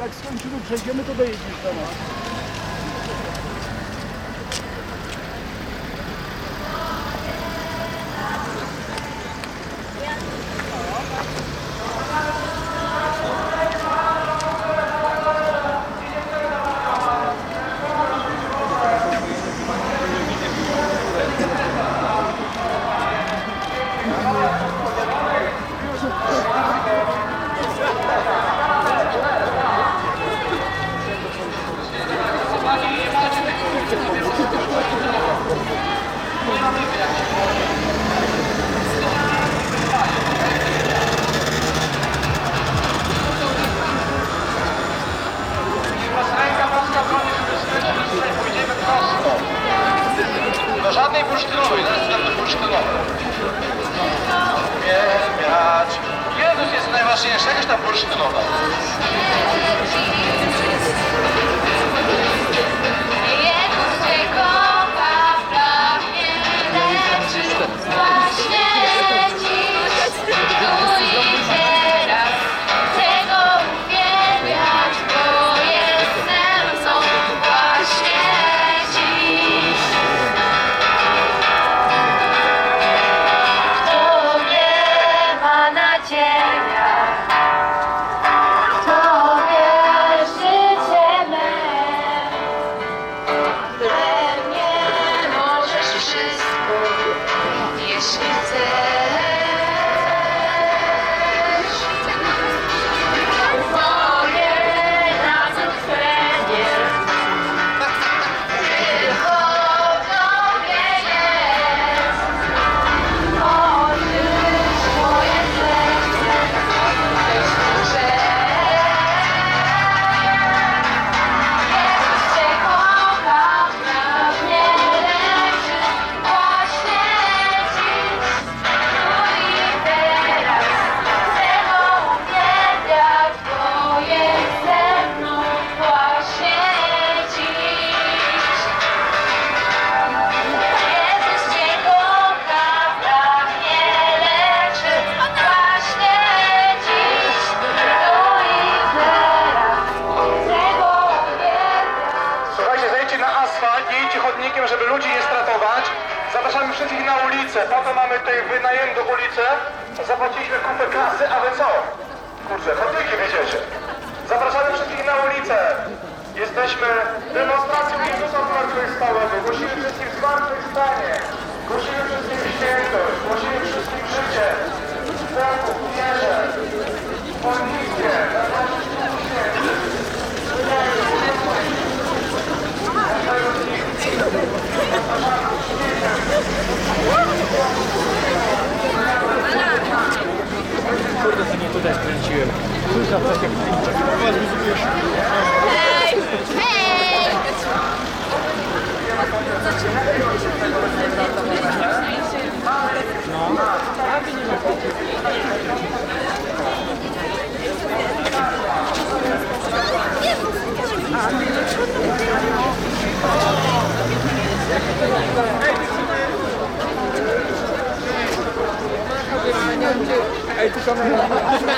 Jak skończymy, przejdziemy, to dojedziesz do nas. Do żadnej bursztynowej, zaraz tam do bursztynowej. Uwielbiać. Jezus jest najważniejszy, jakaś tam bursztynowa. Jeśli chcesz. Słuchajcie, zejdźcie na asfalt, nie idźcie chodnikiem, żeby ludzi nie stratować. Zapraszamy wszystkich na ulicę. Po to mamy tutaj wynajętą ulicę. Zapłaciliśmy kupę kasy, a wy co? Kurczę, chodniki widzicie. Zapraszamy wszystkich na ulicę. Jesteśmy demonstracją Jezusa Zmartwychwstałego. Głosimy wszystkim zmartwychwstanie. Głosimy wszystkim świętość. Ej, ty kamera.